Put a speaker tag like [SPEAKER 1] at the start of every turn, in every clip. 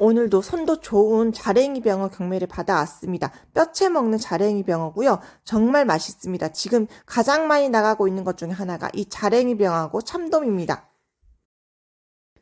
[SPEAKER 1] 오늘도 손도 좋은 자랭이 병어 경매를 받아왔습니다. 뼈채 먹는 자랭이 병어고요. 정말 맛있습니다. 지금 가장 많이 나가고 있는 것 중에 하나가 이 자랭이 병하고 참돔입니다.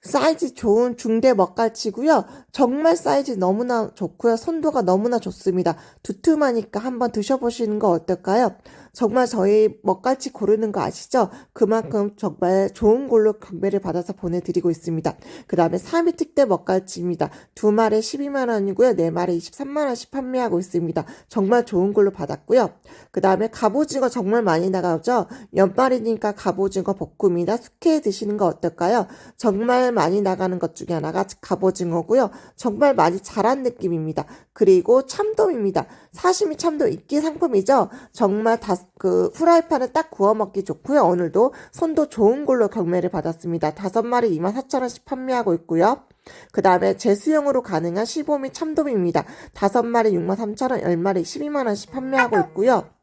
[SPEAKER 1] 사이즈 좋은 중대 먹갈치고요. 정말 사이즈 너무나 좋고요. 선도가 너무나 좋습니다. 두툼하니까 한번 드셔보시는 거 어떨까요? 정말 저희 먹갈치 고르는 거 아시죠? 그만큼 정말 좋은 걸로 경매를 받아서 보내드리고 있습니다. 그 다음에 3위 특대 먹갈치입니다. 두 마리 12만 원이고요. 네 마리 23만 원씩 판매하고 있습니다. 정말 좋은 걸로 받았고요. 그 다음에 갑오징어 정말 많이 나가죠? 연말이니까 갑오징어 볶음이나 숙회 드시는 거 어떨까요? 정말 많이 나가는 것 중에 하나가 갑오징어고요. 정말 많이 자란 느낌입니다. 그리고 참돔입니다. 사시미 참돔 이끼 상품이죠. 정말 다, 그 후라이팬에 딱 구워 먹기 좋고요. 오늘도 손도 좋은 걸로 경매를 받았습니다. 다섯 마리 24,000원씩 판매하고 있고요. 그 다음에 재수용으로 가능한 15미 참돔입니다. 다섯 마리 63,000원, 10마리 12만원씩 판매하고 있고요.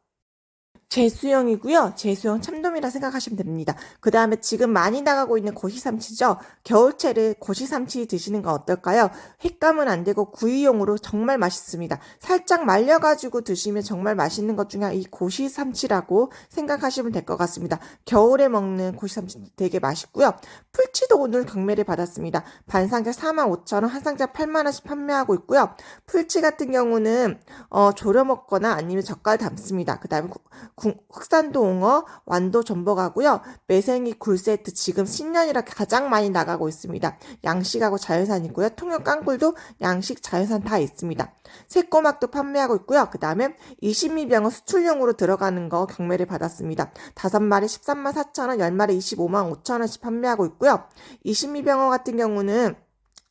[SPEAKER 1] 재수형이고요. 재수형 참돔이라 생각하시면 됩니다. 그 다음에 지금 많이 나가고 있는 고시삼치죠. 겨울철에 고시삼치 드시는 거 어떨까요? 횟감은 안 되고 구이용으로 정말 맛있습니다. 살짝 말려가지고 드시면 정말 맛있는 것 중에 이 고시삼치라고 생각하시면 될 것 같습니다. 겨울에 먹는 고시삼치 되게 맛있고요. 풀치도 오늘 경매를 받았습니다. 반상자 45,000원, 한 상자 8만원씩 판매하고 있고요. 풀치 같은 경우는 어, 졸여 먹거나 아니면 젓갈 담습니다. 그 다음에 국산도 옹어, 완도 전복하고요. 매생이 굴 세트 지금 신년이라 가장 많이 나가고 있습니다. 양식하고 자연산이고요. 통영 깡굴도 양식 자연산 다 있습니다. 새꼬막도 판매하고 있고요. 그 다음에 20미병어 수출용으로 들어가는 거 경매를 받았습니다. 5마리 13만 4천원, 10마리 25만 5천원씩 판매하고 있고요. 20미병어 같은 경우는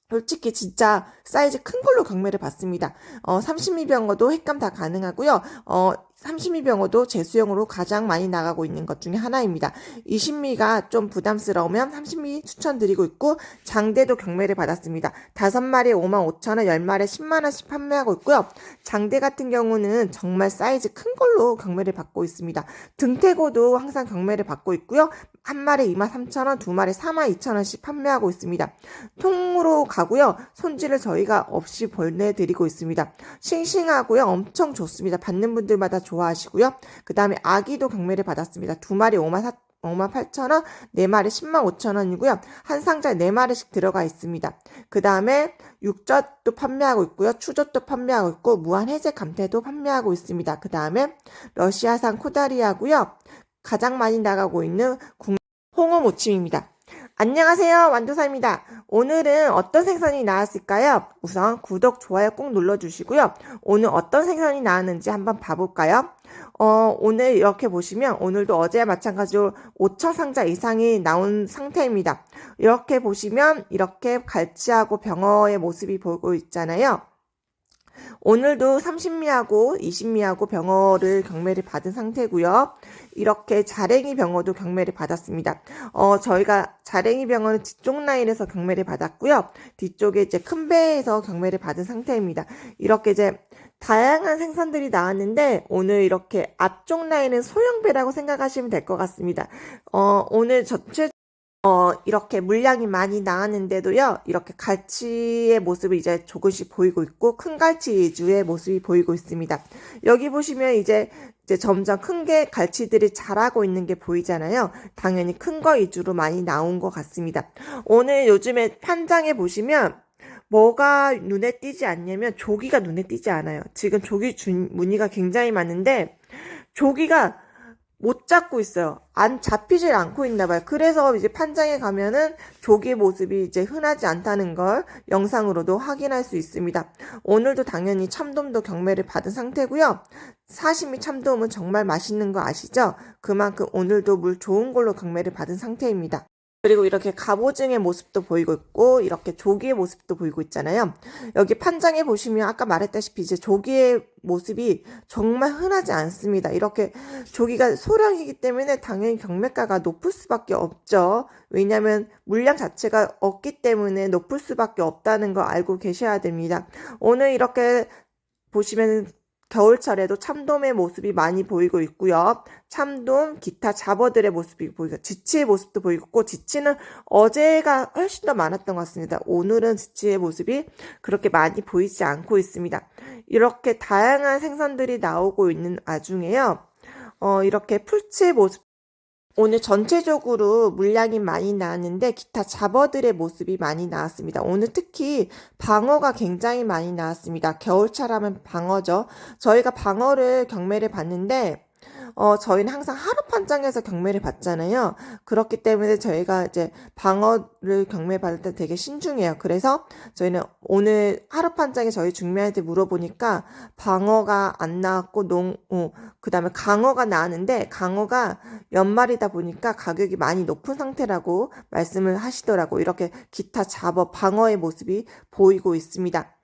[SPEAKER 1] 솔직히 진짜 사이즈 큰 걸로 경매를 받습니다. 어, 30미병어도 횟감 다 가능하고요. 어, 30미병어도 재수용으로 가장 많이 나가고 있는 것 중에 하나입니다. 20미가 좀 부담스러우면 30미 추천드리고 있고 장대도 경매를 받았습니다. 5마리에 5만 5천원, 10마리에 10만원씩 판매하고 있고요. 장대 같은 경우는 정말 사이즈 큰 걸로 경매를 받고 있습니다. 등태고도 항상 경매를 받고 있고요. 한 마리 2만 3천원, 두 마리 4만 2천원씩 판매하고 있습니다. 통으로 가고요. 손질을 저희가 없이 보내드리고 있습니다. 싱싱하고요. 엄청 좋습니다. 받는 분들마다 좋아하시고요. 그 다음에 아기도 경매를 받았습니다. 두 마리 5만 4 5만 8천원, 네 마리 10만 5천원이고요. 한 상자에 네 마리씩 들어가 있습니다. 그 다음에 육젓도 판매하고 있고요. 추젓도 판매하고 있고, 무한 해제 감태도 판매하고 있습니다. 그 다음에 러시아산 코다리아고요. 가장 많이 나가고 있는 홍어 무침입니다. 안녕하세요. 완도사입니다. 오늘은 어떤 생선이 나왔을까요? 우선 구독, 좋아요 꼭 눌러주시고요. 오늘 어떤 생선이 나왔는지 한번 봐볼까요? 어, 오늘 이렇게 보시면 오늘도 어제와 마찬가지로 5천 상자 이상이 나온 상태입니다. 이렇게 보시면 이렇게 갈치하고 병어의 모습이 보이고 있잖아요. 오늘도 30미하고 20미하고 병어를 경매를 받은 상태고요. 이렇게 자랭이 병어도 경매를 받았습니다. 어, 저희가 자랭이 병어는 뒤쪽 라인에서 경매를 받았고요. 뒤쪽에 이제 큰 배에서 경매를 받은 상태입니다. 이렇게 이제 다양한 생선들이 나왔는데 오늘 이렇게 앞쪽 라인은 소형배라고 생각하시면 될 것 같습니다. 어, 오늘 전체 어, 이렇게 물량이 많이 나왔는데도요, 이렇게 갈치의 모습이 이제 조금씩 보이고 있고, 큰 갈치 위주의 모습이 보이고 있습니다. 여기 보시면 이제, 이제 점점 큰 게 갈치들이 자라고 있는 게 보이잖아요. 당연히 큰 거 위주로 많이 나온 것 같습니다. 오늘 요즘에 판장에 보시면, 뭐가 눈에 띄지 않냐면 조기가 눈에 띄지 않아요. 지금 조기 준, 무늬가 굉장히 많은데, 조기가 못 잡고 있어요. 안 잡히질 않고 있나 봐요. 그래서 이제 판장에 가면은 조기의 모습이 이제 흔하지 않다는 걸 영상으로도 확인할 수 있습니다. 오늘도 당연히 참돔도 경매를 받은 상태고요. 사시미 참돔은 정말 맛있는 거 아시죠? 그만큼 오늘도 물 좋은 걸로 경매를 받은 상태입니다. 그리고 이렇게 갑오징의 모습도 보이고 있고 이렇게 조기의 모습도 보이고 있잖아요. 여기 판장에 보시면 아까 말했다시피 이제 조기의 모습이 정말 흔하지 않습니다. 이렇게 조기가 소량이기 때문에 당연히 경매가가 높을 수밖에 없죠. 왜냐하면 물량 자체가 없기 때문에 높을 수밖에 없다는 거 알고 계셔야 됩니다. 오늘 이렇게 보시면 겨울철에도 참돔의 모습이 많이 보이고 있고요. 참돔, 기타 잡어들의 모습이 보이고, 지치의 모습도 보이고, 지치는 어제가 훨씬 더 많았던 것 같습니다. 오늘은 지치의 모습이 그렇게 많이 보이지 않고 있습니다. 이렇게 다양한 생선들이 나오고 있는 와중에요. 어, 이렇게 풀치의 모습 오늘 전체적으로 물량이 많이 나왔는데 기타 잡어들의 모습이 많이 나왔습니다. 오늘 특히 방어가 굉장히 많이 나왔습니다. 겨울철하면 방어죠. 저희가 방어를 경매를 봤는데 어, 저희는 항상 하루 판장에서 경매를 받잖아요. 그렇기 때문에 저희가 이제 방어를 경매 받을 때 되게 신중해요. 그래서 저희는 오늘 하루 판장에 저희 중매한테 물어보니까 방어가 안 나왔고 농, 어, 그 다음에 강어가 나왔는데 강어가 연말이다 보니까 가격이 많이 높은 상태라고 말씀을 하시더라고. 이렇게 기타 잡어 방어의 모습이 보이고 있습니다.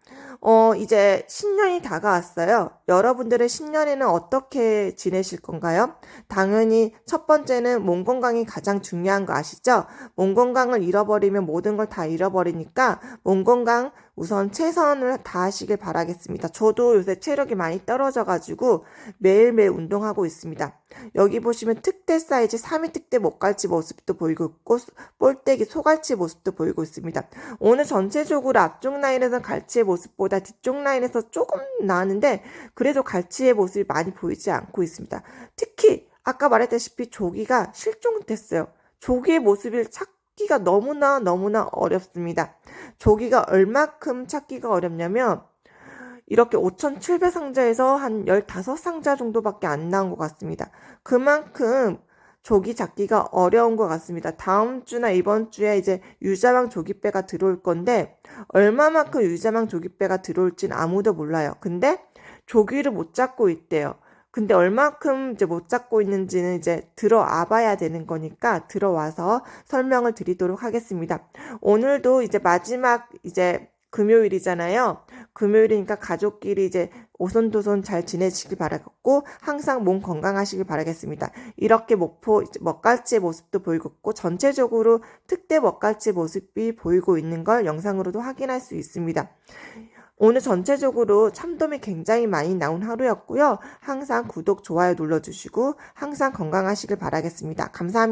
[SPEAKER 1] 어, 이제 신년이 다가왔어요. 여러분들의 신년에는 어떻게 지내실 건가요? 당연히 첫 번째는 몸 건강이 가장 중요한 거 아시죠? 몸 건강을 잃어버리면 모든 걸 다 잃어버리니까 몸 건강 우선 최선을 다하시길 바라겠습니다. 저도 요새 체력이 많이 떨어져가지고 매일매일 운동하고 있습니다. 여기 보시면 특대 사이즈 3위 특대 목갈치 모습도 보이고 있고 볼때기 소갈치 모습도 보이고 있습니다. 오늘 전체적으로 앞쪽 라인에서 갈치의 모습보다 뒤쪽 라인에서 조금 나왔는데 그래도 갈치의 모습이 많이 보이지 않고 있습니다. 특히 아까 말했다시피 조기가 실종됐어요. 조기의 모습을 찾 기가 너무나 너무나 어렵습니다. 조기가 얼마큼 찾기가 어렵냐면 이렇게 5,700 상자에서 한 15상자 정도밖에 안 나온 것 같습니다. 그만큼 조기 잡기가 어려운 것 같습니다. 다음 주나 이번 주에 이제 유자망 조기배가 들어올 건데 얼마만큼 유자망 조기배가 들어올진 아무도 몰라요. 근데 조기를 못 잡고 있대요. 근데 얼마큼 이제 못 잡고 있는지는 이제 들어와 봐야 되는 거니까 들어와서 설명을 드리도록 하겠습니다. 오늘도 이제 마지막 이제 금요일이잖아요. 금요일이니까 가족끼리 이제 오손도손 잘 지내시길 바라겠고 항상 몸 건강하시길 바라겠습니다. 이렇게 목포 먹갈치의 모습도 보이고 전체적으로 특대 먹갈치 모습이 보이고 있는 걸 영상으로도 확인할 수 있습니다. 오늘 전체적으로 참돔이 굉장히 많이 나온 하루였고요. 항상 구독, 좋아요 눌러주시고 항상 건강하시길 바라겠습니다. 감사합니다.